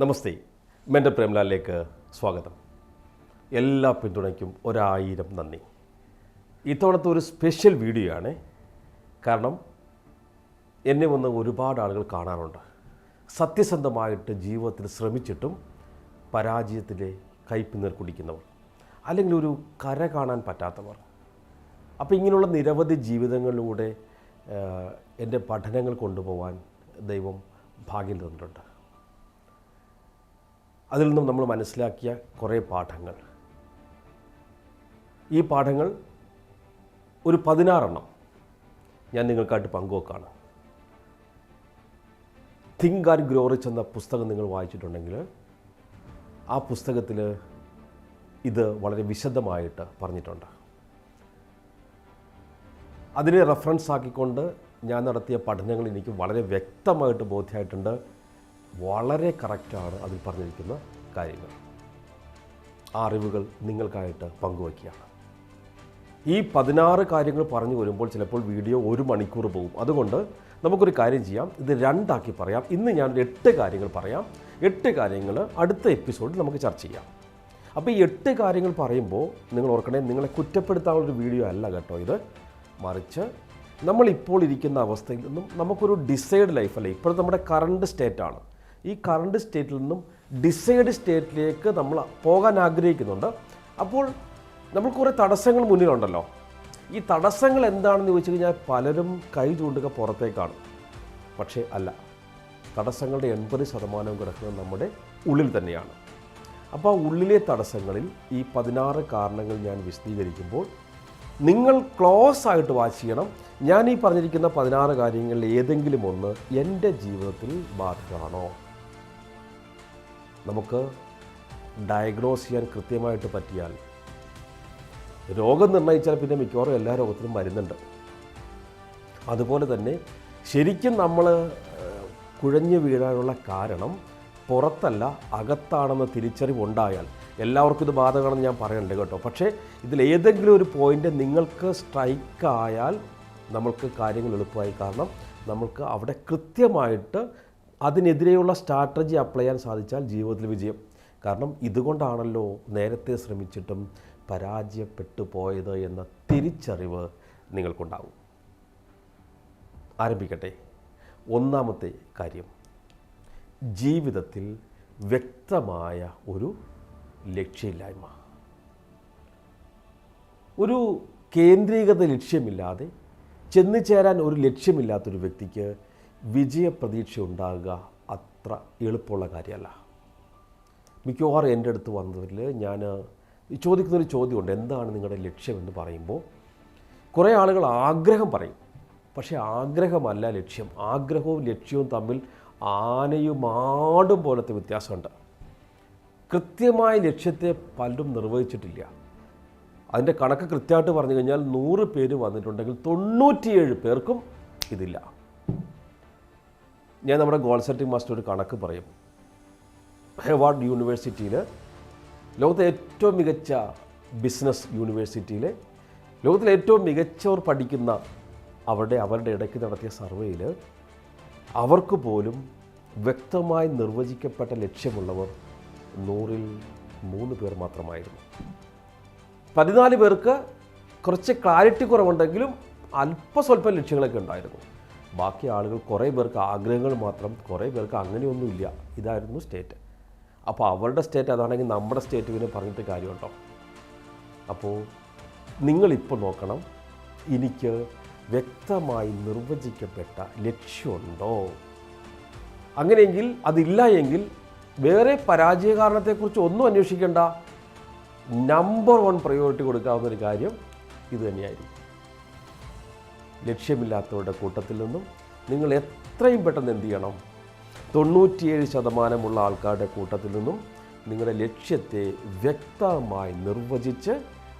നമസ്തേ. മെന്റെ പ്രേംലാലിലേക്ക് സ്വാഗതം. എല്ലാ പിന്തുണയ്ക്കും ഒരായിരം നന്ദി. ഇത്തവണത്തെ ഒരു സ്പെഷ്യൽ വീഡിയോ ആണ് കാരണം എന്നെ വന്ന് ഒരുപാട് ആളുകൾ കാണാറുണ്ട്. സത്യസന്ധമായിട്ട് ജീവിതത്തിൽ ശ്രമിച്ചിട്ടും പരാജയത്തിലെ കയ്പ് കുടിക്കുന്നവർ അല്ലെങ്കിൽ ഒരു കര കാണാൻ പറ്റാത്തവർ. അപ്പോൾ ഇങ്ങനെയുള്ള നിരവധി ജീവിതങ്ങളിലൂടെ എന്റെ പഠനങ്ങൾ കൊണ്ടുപോകാൻ ദൈവം ഭാഗ്യം തന്നിട്ടുണ്ട്. അതിൽ നിന്നും നമ്മൾ മനസ്സിലാക്കിയ കുറേ പാഠങ്ങൾ. ഈ പാഠങ്ങൾ ഒരു പതിനാറെണ്ണം ഞാൻ നിങ്ങൾക്കായിട്ട് പങ്കുവെക്കാണ്. തിങ്ക് ആൻഡ് ഗ്രോ റിച്ച് എന്ന പുസ്തകം നിങ്ങൾ വായിച്ചിട്ടുണ്ടെങ്കിൽ ആ പുസ്തകത്തിൽ ഇത് വളരെ വിശദമായിട്ട് പറഞ്ഞിട്ടുണ്ട്. അതിനെ റെഫറൻസ് ആക്കിക്കൊണ്ട് ഞാൻ നടത്തിയ പഠനങ്ങൾ എനിക്ക് വളരെ വ്യക്തമായിട്ട് ബോധ്യമായിട്ടുണ്ട് വളരെ കറക്റ്റാണ് അതിൽ പറഞ്ഞിരിക്കുന്ന കാര്യങ്ങൾ. ആ അറിവുകൾ നിങ്ങൾക്കായിട്ട് പങ്കുവയ്ക്കുകയാണ്. ഈ പതിനാറ് കാര്യങ്ങൾ പറഞ്ഞു വരുമ്പോൾ ചിലപ്പോൾ വീഡിയോ ഒരു മണിക്കൂർ പോകും. അതുകൊണ്ട് നമുക്കൊരു കാര്യം ചെയ്യാം. ഇത് രണ്ടാക്കി പറയാം. ഇന്ന് ഞാൻ എട്ട് കാര്യങ്ങൾ പറയാം. എട്ട് കാര്യങ്ങൾ അടുത്ത എപ്പിസോഡിൽ നമുക്ക് ചർച്ച ചെയ്യാം. അപ്പോൾ ഈ എട്ട് കാര്യങ്ങൾ പറയുമ്പോൾ നിങ്ങൾ ഓർക്കണേ നിങ്ങളെ കുറ്റപ്പെടുത്താനുള്ളൊരു വീഡിയോ അല്ല കേട്ടോ ഇത്. മറിച്ച് നമ്മളിപ്പോൾ ഇരിക്കുന്ന അവസ്ഥയിൽ നിന്നും നമുക്കൊരു ഡിസൈഡ് ലൈഫ് അല്ലേ ഇപ്പോഴത്തെ നമ്മുടെ കറണ്ട് സ്റ്റേറ്റാണ്. ഈ കറണ്ട് സ്റ്റേറ്റിൽ നിന്നും ഡിസൈഡ് സ്റ്റേറ്റിലേക്ക് നമ്മൾ പോകാൻ ആഗ്രഹിക്കുന്നുണ്ട്. അപ്പോൾ നമ്മൾ കുറേ തടസ്സങ്ങൾ മുന്നിലുണ്ടല്ലോ. ഈ തടസ്സങ്ങൾ എന്താണെന്ന് ചോദിച്ചു കഴിഞ്ഞാൽ പലരും കൈ ചൂണ്ടുക പുറത്തേക്കാണ്. പക്ഷേ അല്ല തടസ്സങ്ങളുടെ എൺപത് ശതമാനവും കിടക്കുന്നത് നമ്മുടെ ഉള്ളിൽ തന്നെയാണ്. അപ്പോൾ ആ ഉള്ളിലെ തടസ്സങ്ങളിൽ ഈ പതിനാറ് കാരണങ്ങൾ ഞാൻ വിശദീകരിക്കുമ്പോൾ നിങ്ങൾ ക്ലോസ് ആയിട്ട് വാച്ച് ചെയ്യണം. ഞാൻ ഈ പറഞ്ഞിരിക്കുന്ന പതിനാറ് കാര്യങ്ങളിൽ ഏതെങ്കിലും ഒന്ന് എന്റെ ജീവിതത്തിൽ ബാധകമാണോ നമുക്ക് ഡയഗ്നോസ് ചെയ്യാൻ കൃത്യമായിട്ട് പറ്റിയാൽ രോഗം നിർണയിച്ചാൽ പിന്നെ മിക്കവാറും എല്ലാ രോഗത്തിനും മരുന്നുണ്ട് അതുപോലെ തന്നെ ശരിക്കും നമ്മൾ കുഴഞ്ഞു വീഴാനുള്ള കാരണം പുറത്തല്ല അകത്താണെന്ന തിരിച്ചറിവുണ്ടായാൽ. എല്ലാവർക്കും ഇത് ബാധകമാണെന്ന് ഞാൻ പറയണ്ടേ കേട്ടോ. പക്ഷേ ഇതിൽ ഏതെങ്കിലും ഒരു പോയിന്റ് നിങ്ങൾക്ക് സ്ട്രൈക്കായാൽ നമ്മൾക്ക് കാര്യങ്ങൾ എളുപ്പമായി. കാരണം നമ്മൾക്ക് അവിടെ കൃത്യമായിട്ട് അതിനെതിരെയുള്ള സ്ട്രാറ്റജി അപ്ലൈ ചെയ്യാൻ സാധിച്ചാൽ ജീവിതത്തിൽ വിജയം. കാരണം ഇതുകൊണ്ടാണല്ലോ നേരത്തെ ശ്രമിച്ചിട്ടും പരാജയപ്പെട്ടു പോയത് എന്ന തിരിച്ചറിവ് നിങ്ങൾക്കുണ്ടാവും. ആരംഭിക്കട്ടെ. ഒന്നാമത്തെ കാര്യം. ജീവിതത്തിൽ വ്യക്തമായ ഒരു ലക്ഷ്യമില്ലായ്മ. ഒരു കേന്ദ്രീകൃത ലക്ഷ്യമില്ലാതെ ചെന്നു ചേരാൻ ഒരു ലക്ഷ്യമില്ലാത്തൊരു വ്യക്തിക്ക് വിജയപ്രതീക്ഷ ഉണ്ടാകുക അത്ര എളുപ്പമുള്ള കാര്യമല്ല. മിക്കവാറും എന്റെ അടുത്ത് വന്നതിൽ ഞാൻ ചോദിക്കുന്നൊരു ചോദ്യമുണ്ട്. എന്താണ് നിങ്ങളുടെ ലക്ഷ്യമെന്ന് പറയുമ്പോൾ കുറേ ആളുകൾ ആഗ്രഹം പറയും. പക്ഷേ ആഗ്രഹമല്ല ലക്ഷ്യം. ആഗ്രഹവും ലക്ഷ്യവും തമ്മിൽ ആനയും ആടും പോലത്തെ വ്യത്യാസമുണ്ട്. കൃത്യമായ ലക്ഷ്യത്തെ പലരും നിർവഹിച്ചിട്ടില്ല. അതിന്റെ കണക്ക് കൃത്യമായിട്ട് പറഞ്ഞു കഴിഞ്ഞാൽ നൂറ് പേര് വന്നിട്ടുണ്ടെങ്കിൽ തൊണ്ണൂറ്റിയേഴ് പേർക്കും ഇതില്ല. ഞാൻ നമ്മുടെ ഗോൾ സെറ്റിംഗ് മാസ്റ്റർ കണക്ക് പറയും. ഹെവാർഡ് യൂണിവേഴ്സിറ്റിയിൽ ലോകത്തെ ഏറ്റവും മികച്ച ബിസിനസ് യൂണിവേഴ്സിറ്റിയിലെ ലോകത്തിലെ ഏറ്റവും മികച്ചവർ പഠിക്കുന്ന അവരുടെ അവരുടെ ഇടയ്ക്ക് നടത്തിയ സർവേയിൽ അവർക്ക് പോലും വ്യക്തമായി നിർവചിക്കപ്പെട്ട ലക്ഷ്യമുള്ളവർ നൂറിൽ മൂന്ന് പേർ മാത്രമായിരുന്നു. പതിനാല് പേർക്ക് കുറച്ച് ക്ലാരിറ്റി കുറവുണ്ടെങ്കിലും അല്പസ്വല്പം ലക്ഷ്യങ്ങളൊക്കെ ഉണ്ടായിരുന്നു. ബാക്കി ആളുകൾ കുറേ പേർക്ക് ആഗ്രഹങ്ങൾ മാത്രം കുറേ പേർക്ക് അങ്ങനെയൊന്നുമില്ല. ഇതായിരുന്നു സ്റ്റേറ്റ്. അപ്പോൾ അവരുടെ സ്റ്റേറ്റ് അതാണെങ്കിൽ നമ്മുടെ സ്റ്റേറ്റ് പിന്നെ പറഞ്ഞിട്ട് കാര്യമുണ്ടോ? അപ്പോൾ നിങ്ങളിപ്പോൾ നോക്കണം എനിക്ക് വ്യക്തമായി നിർവചിക്കപ്പെട്ട ലക്ഷ്യമുണ്ടോ? അങ്ങനെയെങ്കിൽ അതില്ല എങ്കിൽ വേറെ പരാജയ കാരണത്തെക്കുറിച്ച് ഒന്നും അന്വേഷിക്കേണ്ട. നമ്പർ വൺ പ്രയോറിറ്റി കൊടുക്കാവുന്ന ഒരു കാര്യം ഇത് തന്നെയായിരിക്കും. ലക്ഷ്യമില്ലാത്തവരുടെ കൂട്ടത്തിൽ നിന്നും നിങ്ങൾ എത്രയും പെട്ടെന്ന് എന്ത് ചെയ്യണം? തൊണ്ണൂറ്റിയേഴ് ശതമാനമുള്ള ആൾക്കാരുടെ കൂട്ടത്തിൽ നിന്നും നിങ്ങളുടെ ലക്ഷ്യത്തെ വ്യക്തമായി നിർവചിച്ച്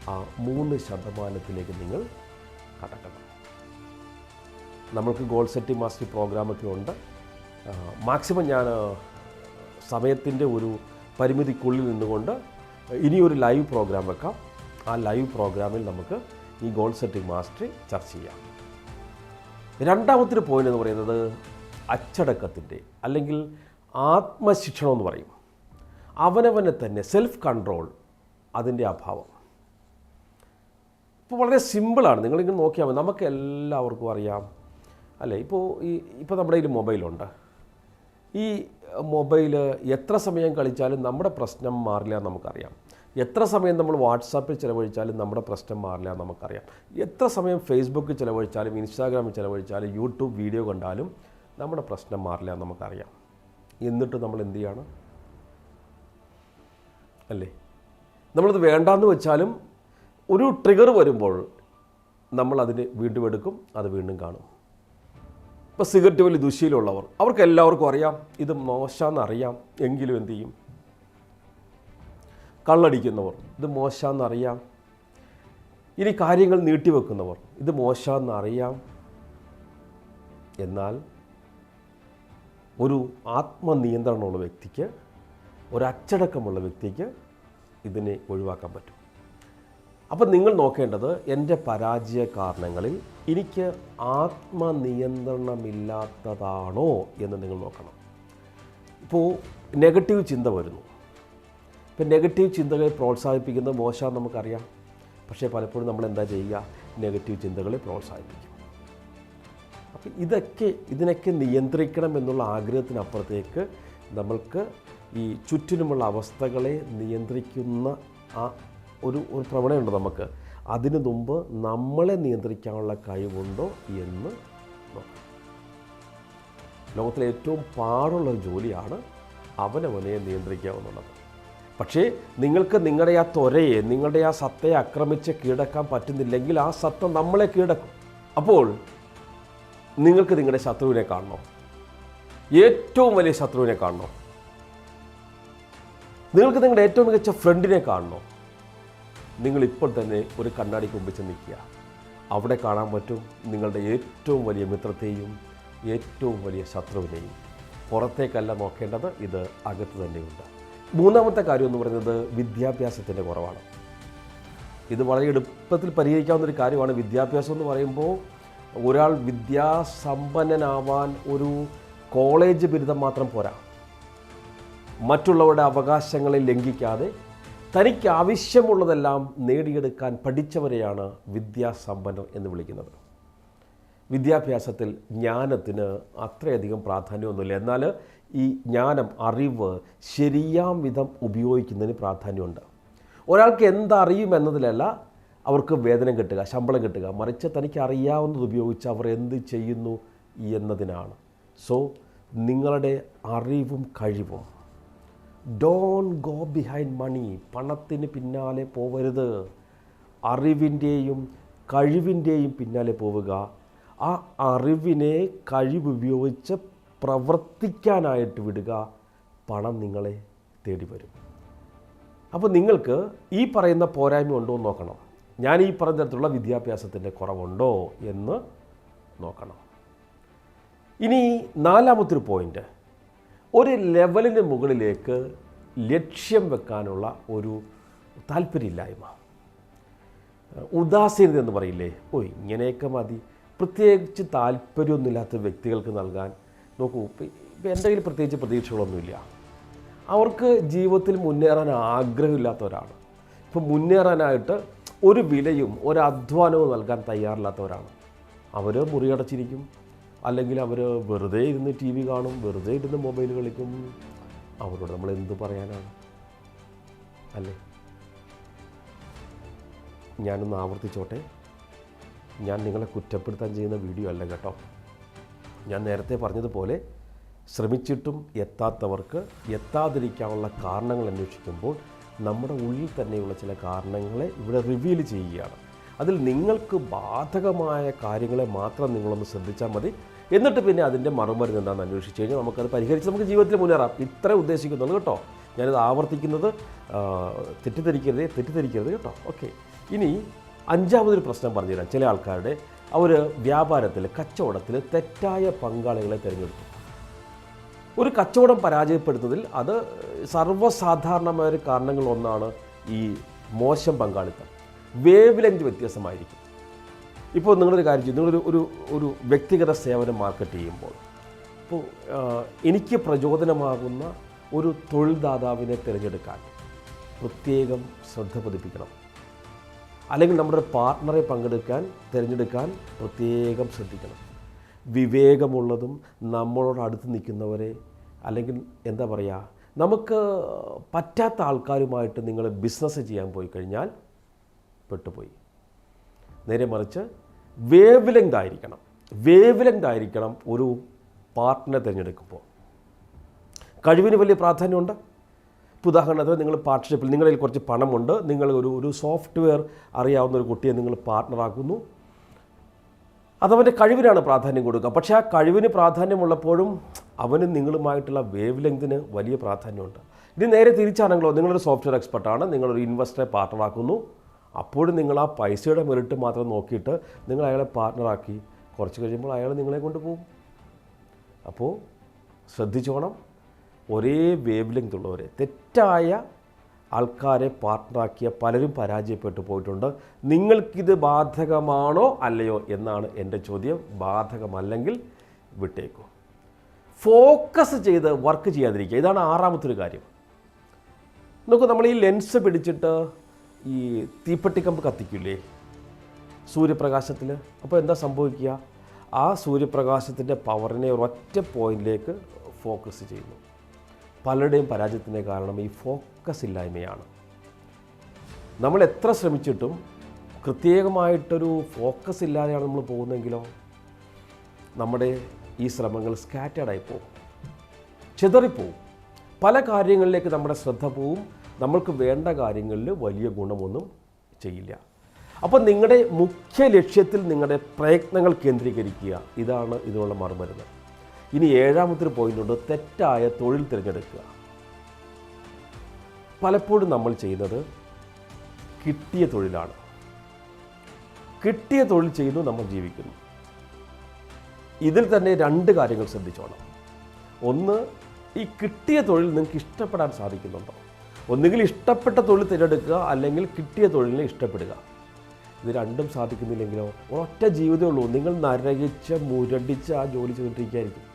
ആ മൂന്ന് ശതമാനത്തിലേക്ക് നിങ്ങൾ കടക്കണം. നമ്മൾക്ക് ഗോൾ സെറ്റി മാസ്റ്റർ പ്രോഗ്രാമൊക്കെ ഉണ്ട്. മാക്സിമം ഞാൻ സമയത്തിന്റെ ഒരു പരിമിതിക്കുള്ളിൽ നിന്നുകൊണ്ട് ഇനിയൊരു ലൈവ് പ്രോഗ്രാം വെക്കാം. ആ ലൈവ് പ്രോഗ്രാമിൽ നമുക്ക് ഈ ഗോൾ സെറ്റിംഗ് മാസ്റ്ററി ചർച്ച ചെയ്യാം. രണ്ടാമത്തെ പോയിന്റ് എന്ന് പറയുന്നത് അച്ചടക്കത്തിന്റെ അല്ലെങ്കിൽ ആത്മശിക്ഷണം എന്ന് പറയും. അവനവനെ തന്നെ സെൽഫ് കൺട്രോൾ അതിന്റെ അഭാവം. ഇപ്പോൾ വളരെ സിമ്പിളാണ് നിങ്ങളിങ്ങനെ നോക്കിയാൽ മതി. നമുക്ക് എല്ലാവർക്കും അറിയാം. അല്ലേ? ഇപ്പോൾ ഈ ഇപ്പോൾ നമ്മുടെ കയ്യിൽ മൊബൈലുണ്ട് ഈ മൊബൈൽ എത്ര സമയം കളിച്ചാലും നമ്മുടെ പ്രശ്നം മാറില്ല നമുക്കറിയാം. എത്ര സമയം നമ്മൾ വാട്സാപ്പിൽ ചിലവഴിച്ചാലും നമ്മുടെ പ്രശ്നം മാറില്ല നമുക്കറിയാം. എത്ര സമയം ഫേസ്ബുക്കിൽ ചിലവഴിച്ചാലും ഇൻസ്റ്റാഗ്രാമിൽ ചിലവഴിച്ചാലും യൂട്യൂബ് വീഡിയോ കണ്ടാലും നമ്മുടെ പ്രശ്നം മാറില്ല നമുക്കറിയാം. എന്നിട്ട് നമ്മൾ എന്ത് ചെയ്യണം? അല്ലേ? നമ്മളത് വേണ്ടാന്ന് വെച്ചാലും ഒരു ട്രിഗർ വരുമ്പോൾ നമ്മൾ അതിന് വീണ്ടും എടുക്കും അത് വീണ്ടും കാണും. ഇപ്പോൾ സിഗരറ്റ് വലിയ ദുശീലമുള്ളവർ അവർക്ക് എല്ലാവർക്കും അറിയാം ഇത് മോശമെന്ന് അറിയാം എങ്കിലും എന്തു ചെയ്യും? കള്ളടിക്കുന്നവർ ഇത് മോശമെന്നറിയാം ഇനി കാര്യങ്ങൾ നീട്ടിവെക്കുന്നവർ ഇത് മോശമെന്നറിയാം എന്നാൽ ഒരു ആത്മനിയന്ത്രണമുള്ള വ്യക്തിക്ക് ഒരച്ചടക്കമുള്ള വ്യക്തിക്ക് ഇതിനെ ഒഴിവാക്കാൻ പറ്റും. അപ്പം നിങ്ങൾ നോക്കേണ്ടത് എന്റെ പരാജയ കാരണങ്ങളിൽ എനിക്ക് ആത്മനിയന്ത്രണമില്ലാത്തതാണോ എന്ന് നിങ്ങൾ നോക്കണം. ഇപ്പോൾ നെഗറ്റീവ് ചിന്ത വരുന്നു. ഇപ്പം നെഗറ്റീവ് ചിന്തകളെ പ്രോത്സാഹിപ്പിക്കുന്നത് മോശം നമുക്കറിയാം. പക്ഷേ പലപ്പോഴും നമ്മൾ എന്താ ചെയ്യുക? നെഗറ്റീവ് ചിന്തകളെ പ്രോത്സാഹിപ്പിക്കും. അപ്പം ഇതൊക്കെ ഇതിനൊക്കെ നിയന്ത്രിക്കണം എന്നുള്ള ആഗ്രഹത്തിനപ്പുറത്തേക്ക് നമ്മൾക്ക് ഈ ചുറ്റിനുമുള്ള അവസ്ഥകളെ നിയന്ത്രിക്കുന്ന ആ ഒരു ഒരു പ്രവണതയുണ്ട് നമുക്ക്. അതിനു മുമ്പ് നമ്മളെ നിയന്ത്രിക്കാനുള്ള കഴിവുണ്ടോ എന്ന് ലോകത്തിലെ ഏറ്റവും പാടുള്ള ജോലിയാണ് അവനവനെ നിയന്ത്രിക്കുക പക്ഷേ നിങ്ങൾക്ക് നിങ്ങളുടെ ആ ത്വരയെ നിങ്ങളുടെ ആ സത്തയെ ആക്രമിച്ച് കീഴടക്കാൻ പറ്റുന്നില്ലെങ്കിൽ ആ സത്ത നമ്മളെ കീഴടക്കും. അപ്പോൾ നിങ്ങൾക്ക് നിങ്ങളുടെ ശത്രുവിനെ കാണണം. ഏറ്റവും വലിയ ശത്രുവിനെ കാണണം. നിങ്ങൾക്ക് നിങ്ങളുടെ ഏറ്റവും മികച്ച ഫ്രണ്ടിനെ കാണണം. നിങ്ങൾ ഇപ്പോൾ തന്നെ ഒരു കണ്ണാടിക്ക് ചെന്ന് നിൽക്കുക. അവിടെ കാണാൻ പറ്റും നിങ്ങളുടെ ഏറ്റവും വലിയ മിത്രത്തെയും ഏറ്റവും വലിയ ശത്രുവിനെയും. പുറത്തേക്കല്ല നോക്കേണ്ടത് ഇത് അകത്ത് തന്നെയുണ്ട്. മൂന്നാമത്തെ കാര്യം എന്ന് പറയുന്നത് വിദ്യാഭ്യാസത്തിന്റെ കുറവാണ്. ഇത് വളരെ എളുപ്പത്തിൽ പരിഹരിക്കാവുന്ന ഒരു കാര്യമാണ്. വിദ്യാഭ്യാസം എന്ന് പറയുമ്പോൾ ഒരാൾ വിദ്യാസമ്പന്നനാവാൻ ഒരു കോളേജ് ബിരുദം മാത്രം പോരാ. മറ്റുള്ളവരുടെ അവകാശങ്ങളെ ലംഘിക്കാതെ തനിക്ക് ആവശ്യമുള്ളതെല്ലാം നേടിയെടുക്കാൻ പഠിച്ചവരെയാണ് വിദ്യാസമ്പന്നർ എന്ന് വിളിക്കുന്നത്. വിദ്യാഭ്യാസത്തിൽ ജ്ഞാനത്തിന് അത്രയധികം പ്രാധാന്യമൊന്നുമില്ല. എന്നാൽ ഈ ജ്ഞാനം അറിവ് ശരിയാം വിധം ഉപയോഗിക്കുന്നതിന് പ്രാധാന്യമുണ്ട്. ഒരാൾക്ക് എന്തറിയും എന്നതിലല്ല അവർക്ക് വേതനം കിട്ടുക ശമ്പളം കിട്ടുക. മറിച്ച് തനിക്ക് അറിയാവുന്നത് ഉപയോഗിച്ച് അവർ എന്ത് ചെയ്യുന്നു എന്നതിനാണ്. സോ നിങ്ങളുടെ അറിവും കഴിവും. ഡോൺ ഗോ ബിഹൈൻഡ് മണി പണത്തിന് പിന്നാലെ പോവരുത്. അറിവിന്റെയും കഴിവിന്റെയും പിന്നാലെ പോവുക. ആ അറിവിനെ കഴിവുപയോഗിച്ച് പ്രവർത്തിക്കാനായിട്ട് വിടുക പണം നിങ്ങളെ തേടി വരും അപ്പോൾ നിങ്ങൾക്ക് ഈ പറയുന്ന പോരായ്മ ഉണ്ടോ എന്ന് നോക്കണം. ഞാൻ ഈ പറഞ്ഞ തരത്തിലുള്ള വിദ്യാഭ്യാസത്തിന്റെ കുറവുണ്ടോ എന്ന് നോക്കണം. ഇനി നാലാമത്തൊരു പോയിന്റ് ഒരു ലെവലിന് മുകളിലേക്ക് ലക്ഷ്യം വെക്കാനുള്ള ഒരു താല്പര്യമില്ലായ്മ. ഉദാസീനത എന്ന് പറയില്ലേ? ഓ ഇങ്ങനെയൊക്കെ മതി. പ്രത്യേകിച്ച് താല്പര്യമൊന്നുമില്ലാത്ത വ്യക്തികൾക്ക് നൽകാൻ നോക്കൂ ഇപ്പം എന്റെ കയ്യിൽ പ്രത്യേകിച്ച് പ്രതീക്ഷകളൊന്നുമില്ല. അവർക്ക് ജീവിതത്തിൽ മുന്നേറാൻ ആഗ്രഹമില്ലാത്ത ആഗ്രഹമില്ലാത്തവരാണ് ഇപ്പം മുന്നേറാനായിട്ട് ഒരു വിലയും ഒരു അധ്വാനവും നൽകാൻ തയ്യാറില്ലാത്തവരാണ് അവർ മുറിയടച്ചിരിക്കും. അല്ലെങ്കിൽ അവർ വെറുതെ ഇരുന്ന് ടി വി കാണും വെറുതെ ഇരുന്ന് മൊബൈൽ കളിക്കും. അവരോട് നമ്മൾ എന്ത് പറയാനാണ്? അല്ലേ? ഞാനൊന്ന് ആവർത്തിച്ചോട്ടെ. ഞാൻ നിങ്ങളെ കുറ്റപ്പെടുത്താൻ ചെയ്യുന്ന വീഡിയോ അല്ല കേട്ടോ. ഞാൻ നേരത്തെ പറഞ്ഞതുപോലെ ശ്രമിച്ചിട്ടും എത്താത്തവർക്ക് എത്താതിരിക്കാനുള്ള കാരണങ്ങൾ അന്വേഷിക്കുമ്പോൾ നമ്മുടെ ഉള്ളിൽ തന്നെയുള്ള ചില കാരണങ്ങളെ ഇവിടെ റിവീൽ ചെയ്യുകയാണ്. അതിൽ നിങ്ങൾക്ക് ബാധകമായ കാര്യങ്ങളെ മാത്രം നിങ്ങളൊന്ന് ശ്രദ്ധിച്ചാൽ മതി. എന്നിട്ട് പിന്നെ അതിന്റെ മറുമരുന്ന് എന്താണെന്ന് അന്വേഷിച്ച് കഴിഞ്ഞാൽ നമുക്കത് പരിഹരിച്ച് നമുക്ക് ജീവിതത്തിൽ മുന്നേറാം. ഇത്ര ഉദ്ദേശിക്കുന്നുള്ളൂ കേട്ടോ. ഞാനിത് ആവർത്തിക്കുന്നത് തെറ്റിദ്ധരിക്കരുത് തെറ്റിദ്ധരിക്കരുത് കേട്ടോ. ഓക്കെ ഇനി അഞ്ചാമതൊരു പ്രശ്നം പറഞ്ഞുതരാം. ചില ആൾക്കാരുടെ അവർ വ്യാപാരത്തിൽ കച്ചവടത്തിൽ തെറ്റായ പങ്കാളികളെ തിരഞ്ഞെടുത്തു. ഒരു കച്ചവടം പരാജയപ്പെടുന്നതിൽ അത് സർവസാധാരണമായ ഒരു കാരണങ്ങളൊന്നാണ് ഈ മോശം പങ്കാളിത്തം. വേവ് ലെങ്ത് വ്യത്യാസമായിരിക്കും. ഇപ്പോൾ നിങ്ങളൊരു കാര്യം ചെയ്യും നിങ്ങളൊരു ഒരു ഒരു വ്യക്തിഗത സേവനം മാർക്കറ്റ് ചെയ്യുമ്പോൾ ഇപ്പോൾ എനിക്ക് പ്രചോദനമാകുന്ന ഒരു തൊഴിൽ ദാതാവിനെ തിരഞ്ഞെടുക്കാൻ പ്രത്യേകം ശ്രദ്ധ പതിപ്പിക്കണം. അല്ലെങ്കിൽ നമ്മുടെ പാർട്ട്ണറെ പങ്കെടുക്കാൻ തിരഞ്ഞെടുക്കാൻ പ്രത്യേകം ശ്രദ്ധിക്കണം. വിവേകമുള്ളതും നമ്മളോട് അടുത്ത് നിൽക്കുന്നവരെ അല്ലെങ്കിൽ എന്താ പറയുക നമുക്ക് പറ്റാത്ത ആൾക്കാരുമായിട്ട് നിങ്ങൾ ബിസിനസ് ചെയ്യാൻ പോയി കഴിഞ്ഞാൽ പെട്ടുപോയി. നേരെ മറിച്ച് വേവ് ലെങ്ത് ആയിരിക്കണം. വേവ് ലെങ്ത് ആയിരിക്കണം ഒരു പാർട്ട്ണറെ തിരഞ്ഞെടുക്കുമ്പോൾ. കഴിവിന് വലിയ പ്രാധാന്യമുണ്ട്. ഇപ്പോൾ ഉദാഹരണത്തിന് നിങ്ങൾ പാർട്ട്ണർഷിപ്പിൽ നിങ്ങളിൽ കുറച്ച് പണമുണ്ട്. നിങ്ങൾ ഒരു ഒരു സോഫ്റ്റ്വെയർ അറിയാവുന്ന ഒരു കുട്ടിയെ നിങ്ങൾ പാർട്ട്ണറാക്കുന്നു അതവന്റെ കഴിവിനാണ് പ്രാധാന്യം കൊടുക്കുക. പക്ഷേ ആ കഴിവിന് പ്രാധാന്യമുള്ളപ്പോഴും അവനും നിങ്ങളുമായിട്ടുള്ള വേവ് ലെങ്തിന് വലിയ പ്രാധാന്യമുണ്ട്. ഇനി നേരെ തിരിച്ചാണെങ്കിലോ നിങ്ങളൊരു സോഫ്റ്റ്വെയർ എക്സ്പെർട്ടാണ് നിങ്ങളൊരു ഇൻവെസ്റ്ററെ പാർട്ണറാക്കുന്നു അപ്പോഴും നിങ്ങൾ ആ പൈസയുടെ മെറിറ്റ് മാത്രം നോക്കിയിട്ട് നിങ്ങൾ അയാളെ പാർട്ണറാക്കി കുറച്ച് കഴിയുമ്പോൾ അയാൾ നിങ്ങളെ കൊണ്ടുപോകും. അപ്പോൾ ശ്രദ്ധിച്ചോണം. ഒരേ വേവ് ലെങ്ത് ഉള്ളവരെ തെറ്റായ ആൾക്കാരെ പാർട്ട്ണറാക്കിയ പലരും പരാജയപ്പെട്ടു പോയിട്ടുണ്ട്. നിങ്ങൾക്കിത് ബാധകമാണോ അല്ലയോ എന്നാണ് എന്റെ ചോദ്യം. ബാധകമല്ലെങ്കിൽ വിട്ടേക്കൂ. ഫോക്കസ് ചെയ്ത് വർക്ക് ചെയ്യാതിരിക്കുക. ഇതാണ് ആറാമത്തെ ഒരു കാര്യം. നോക്കൂ നമ്മൾ ഈ ലെൻസ് പിടിച്ചിട്ട് ഈ തീപ്പെട്ടിക്കമ്പ് കത്തിക്കില്ലേ? സൂര്യപ്രകാശത്തിൽ അപ്പോൾ എന്താ സംഭവിക്കുക? ആ സൂര്യപ്രകാശത്തിന്റെ പവറിനെ ഒരൊറ്റ പോയിന്റിലേക്ക് ഫോക്കസ് ചെയ്യുന്നു. പലരുടെയും പരാജയത്തിന്റെ കാരണം ഈ ഫോക്കസ് ഇല്ലായ്മയാണ്. നമ്മൾ എത്ര ശ്രമിച്ചിട്ടും പ്രത്യേകമായിട്ടൊരു ഫോക്കസ് ഇല്ലാതെയാണ് നമ്മൾ പോകുന്നതെങ്കിലോ നമ്മുടെ ഈ ശ്രമങ്ങൾ സ്കാറ്റേഡായി പോകും. ചിതറിപ്പോവും. പല കാര്യങ്ങളിലേക്ക് നമ്മുടെ ശ്രദ്ധ പോവും. നമ്മൾക്ക് വേണ്ട കാര്യങ്ങളിൽ വലിയ ഗുണമൊന്നും ചെയ്യില്ല. അപ്പോൾ നിങ്ങളുടെ മുഖ്യ ലക്ഷ്യത്തിൽ നിങ്ങളുടെ പ്രയത്നങ്ങൾ കേന്ദ്രീകരിക്കുക. ഇതാണ് ഇതിനുള്ള മറുമരുന്ന് ഇനി ഏഴാമത്തൊരു പോയിന്റ് ഉണ്ട് തെറ്റായ തൊഴിൽ തിരഞ്ഞെടുക്കുക. പലപ്പോഴും നമ്മൾ ചെയ്യുന്നത് കിട്ടിയ തൊഴിലാണ്. കിട്ടിയ തൊഴിൽ ചെയ്യുന്നു നമ്മൾ ജീവിക്കുന്നു. ഇതിൽ തന്നെ രണ്ട് കാര്യങ്ങൾ ശ്രദ്ധിച്ചോണം. ഒന്ന് ഈ കിട്ടിയ തൊഴിൽ നിങ്ങൾക്ക് ഇഷ്ടപ്പെടാൻ സാധിക്കുന്നുണ്ടോ? ഒന്നുകിൽ ഇഷ്ടപ്പെട്ട തൊഴിൽ തിരഞ്ഞെടുക്കുക അല്ലെങ്കിൽ കിട്ടിയ തൊഴിലിനെ ഇഷ്ടപ്പെടുക. ഇത് രണ്ടും സാധിക്കുന്നില്ലെങ്കിലോ? ഒറ്റ ജീവിതമേ ഉള്ളൂ. നിങ്ങൾ നരകിച്ച് മുരടിച്ച് ആ ജോലി ചെയ്തിട്ടിരിക്കുകയായിരിക്കും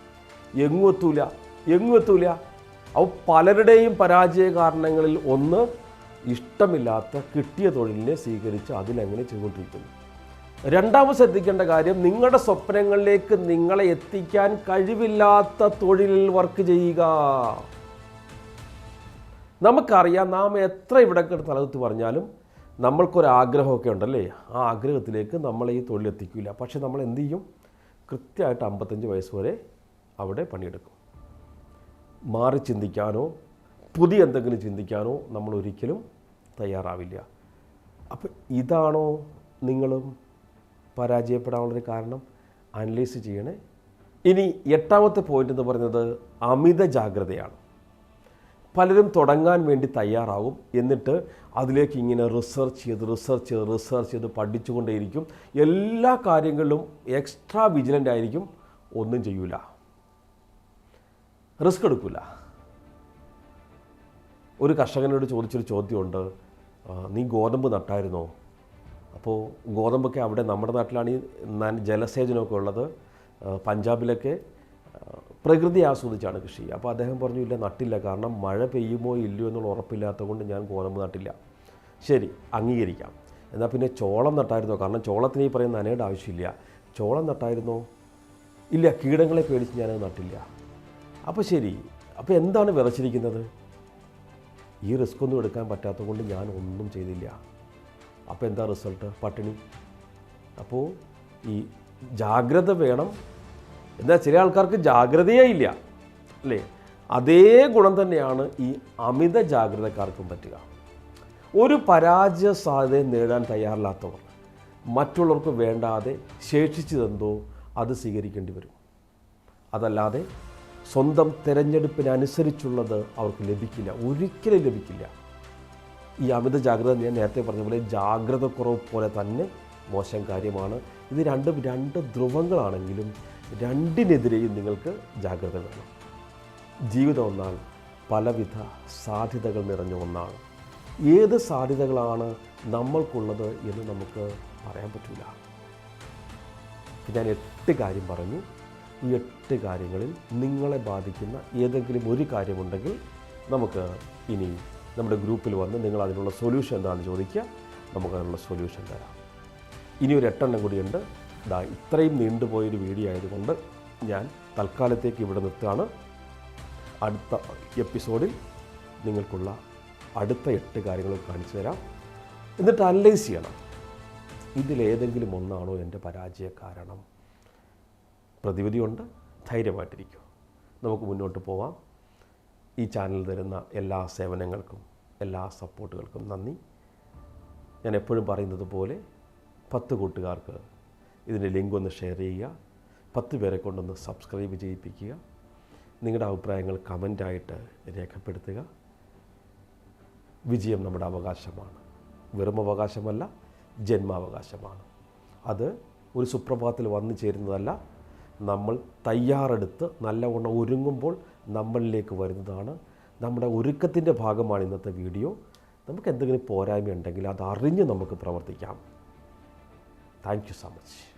എങ്ങും എത്തൂല എങ്ങും എത്തൂല. അപ്പോൾ പലരുടെയും പരാജയ കാരണങ്ങളിൽ ഒന്ന് ഇഷ്ടമില്ലാത്ത കിട്ടിയ തൊഴിലിനെ സ്വീകരിച്ച് അതിലെങ്ങനെ ചെയ്തുകൊണ്ടിരിക്കുന്നു. രണ്ടാമത് ശ്രദ്ധിക്കേണ്ട കാര്യം നിങ്ങളുടെ സ്വപ്നങ്ങളിലേക്ക് നിങ്ങളെ എത്തിക്കാൻ കഴിവില്ലാത്ത തൊഴിലിൽ വർക്ക് ചെയ്യുക. നമുക്കറിയാം നാം എത്ര ഇവിടെ തലകുത്തി പറഞ്ഞാലും നമ്മൾക്കൊരാഗ്രഹമൊക്കെ ഉണ്ടല്ലേ? ആ ആഗ്രഹത്തിലേക്ക് നമ്മളെ ഈ തൊഴിലെത്തിക്കില്ല പക്ഷേ നമ്മൾ എന്ത് ചെയ്യും? കൃത്യമായിട്ട് അമ്പത്തഞ്ച് വയസ്സ് വരെ അവിടെ പണിയെടുക്കും. മാറി ചിന്തിക്കാനോ പുതിയ എന്തെങ്കിലും ചിന്തിക്കാനോ നമ്മൾ ഒരിക്കലും തയ്യാറാവില്ല. അപ്പം ഇതാണോ നിങ്ങളും പരാജയപ്പെടാനുള്ളൊരു കാരണം? അനലൈസ് ചെയ്യണേ. ഇനി എട്ടാമത്തെ പോയിന്റ് എന്ന് പറയുന്നത് അമിത ജാഗ്രതയാണ്. പലരും തുടങ്ങാൻ വേണ്ടി തയ്യാറാവും. എന്നിട്ട് അതിലേക്ക് ഇങ്ങനെ റിസർച്ച് ചെയ്ത് റിസർച്ച് ചെയ്ത് റിസർച്ച് ചെയ്ത് പഠിച്ചുകൊണ്ടേയിരിക്കും. എല്ലാ കാര്യങ്ങളിലും എക്സ്ട്രാ വിജിലന്റ് ആയിരിക്കും. ഒന്നും ചെയ്യൂല. റിസ്ക് എടുക്കില്ല ഒരു കർഷകനോട് ചോദിച്ചൊരു ചോദ്യമുണ്ട്. നീ ഗോതമ്പ് നട്ടായിരുന്നോ? അപ്പോൾ ഗോതമ്പൊക്കെ അവിടെ നമ്മുടെ നാട്ടിലാണ് ഈ ജലസേചനമൊക്കെ ഉള്ളത്. പഞ്ചാബിലൊക്കെ പ്രകൃതി ആസ്വദിച്ചാണ് കൃഷി അപ്പോൾ അദ്ദേഹം പറഞ്ഞു ഇല്ല നട്ടില്ല. കാരണം മഴ പെയ്യുമോ ഇല്ലയോ എന്നുള്ള ഉറപ്പില്ലാത്തതുകൊണ്ട് ഞാൻ ഗോതമ്പ് നട്ടില്ല. ശരി അംഗീകരിക്കാം. എന്നാൽ പിന്നെ ചോളം നട്ടായിരുന്നോ? കാരണം ചോളത്തിന് ഈ പറയുന്ന നനയുടെ ആവശ്യമില്ല. ചോളം നട്ടായിരുന്നോ? ഇല്ല കീടങ്ങളെ പേടിച്ച് ഞാനത് നട്ടില്ല. അപ്പോൾ ശരി. അപ്പോൾ എന്താണ് വിതച്ചിരിക്കുന്നത് ഈ റിസ്ക് ഒന്നും എടുക്കാൻ പറ്റാത്തത് കൊണ്ട് ഞാൻ ഒന്നും ചെയ്തില്ല. അപ്പോൾ എന്താ റിസൾട്ട് പട്ടിണി. അപ്പോൾ ഈ ജാഗ്രത വേണം. എന്നാൽ ചില ആൾക്കാർക്ക് ജാഗ്രതയേ ഇല്ല. അല്ലേ? അതേ ഗുണം തന്നെയാണ് ഈ അമിത ജാഗ്രതക്കാർക്കും പറ്റുക. ഒരു പരാജയ സാധ്യത നേടാൻ തയ്യാറില്ലാത്തവർ മറ്റുള്ളവർക്ക് വേണ്ടാതെ ശേഷിച്ചതെന്തോ അത് സ്വീകരിക്കേണ്ടി വരും. അതല്ലാതെ സ്വന്തം തിരഞ്ഞെടുപ്പിനനുസരിച്ചുള്ളത് അവർക്ക് ലഭിക്കില്ല. ഒരിക്കലും ലഭിക്കില്ല. ഈ അമിത ജാഗ്രത ഞാൻ നേരത്തെ പറഞ്ഞ പോലെ ജാഗ്രത കുറവ് പോലെ തന്നെ മോശം കാര്യമാണ്. ഇത് രണ്ടും രണ്ട് ധ്രുവങ്ങളാണെങ്കിലും രണ്ടിനെതിരെയും നിങ്ങൾക്ക് ജാഗ്രത വേണം. ജീവിതം എന്നാൽ പലവിധ സാധ്യതകൾ നിറഞ്ഞ ഒന്നാണ്. ഏത് സാധ്യതകളാണ് നമ്മൾക്കുള്ളത് എന്ന് നമുക്ക് പറയാൻ പറ്റില്ല ഞാൻ എട്ട് കാര്യം പറഞ്ഞു. ഈ എട്ട് കാര്യങ്ങളിൽ നിങ്ങളെ ബാധിക്കുന്ന ഏതെങ്കിലും ഒരു കാര്യമുണ്ടെങ്കിൽ നമുക്ക് ഇനി നമ്മുടെ ഗ്രൂപ്പിൽ വന്ന് നിങ്ങൾ അതിനുള്ള സൊല്യൂഷൻ എന്താണെന്ന് ചോദിക്കുക. നമുക്ക് അതിനുള്ള സൊല്യൂഷൻ തരാം. ഇനി ഒരു എട്ടെണ്ണം കൂടിയുണ്ട്. ഇതാ ഇത്രയും നീണ്ടുപോയൊരു വീഡിയോ ആയതുകൊണ്ട് ഞാൻ തൽക്കാലത്തേക്ക് ഇവിടെ നിർത്തുകയാണ്. അടുത്ത എപ്പിസോഡിൽ നിങ്ങൾക്കുള്ള അടുത്ത എട്ട് കാര്യങ്ങൾ കാണിച്ചു തരാം. എന്നിട്ട് അനലൈസ് ചെയ്യണം. ഇതിലേതെങ്കിലും ഒന്നാണോ എന്റെ പരാജയ കാരണം പ്രതിവിധിയുണ്ട്. ധൈര്യമായിട്ടിരിക്കുക നമുക്ക് മുന്നോട്ട് പോവാം. ഈ ചാനൽ തരുന്ന എല്ലാ സേവനങ്ങൾക്കും എല്ലാ സപ്പോർട്ടുകൾക്കും നന്ദി. ഞാൻ എപ്പോഴും പറയുന്നത് പോലെ പത്ത് കൂട്ടുകാർക്ക് ഇതിന്റെ ലിങ്ക് ഒന്ന് ഷെയർ ചെയ്യുക. പത്ത് പേരെ കൊണ്ടൊന്ന് സബ്സ്ക്രൈബ് ചെയ്യിപ്പിക്കുക. നിങ്ങളുടെ അഭിപ്രായങ്ങൾ കമന്റായിട്ട് രേഖപ്പെടുത്തുക. വിജയം നമ്മുടെ അവകാശമാണ്. വെറും അവകാശമല്ല ജന്മാവകാശമാണ്. അത് ഒരു സുപ്രഭാതത്തിൽ വന്നു ചേരുന്നതല്ല നമ്മൾ തയ്യാറെടുത്ത് നല്ലവണ്ണം ഒരുങ്ങുമ്പോൾ നമ്മളിലേക്ക് വരുന്നതാണ്. നമ്മുടെ ഒരുക്കത്തിന്റെ ഭാഗമാണ് ഇന്നത്തെ വീഡിയോ. നമുക്ക് എന്തെങ്കിലും പോരായ്മ ഉണ്ടെങ്കിൽ അത് അറിഞ്ഞ് നമുക്ക് പ്രവർത്തിക്കാം. Thank you so much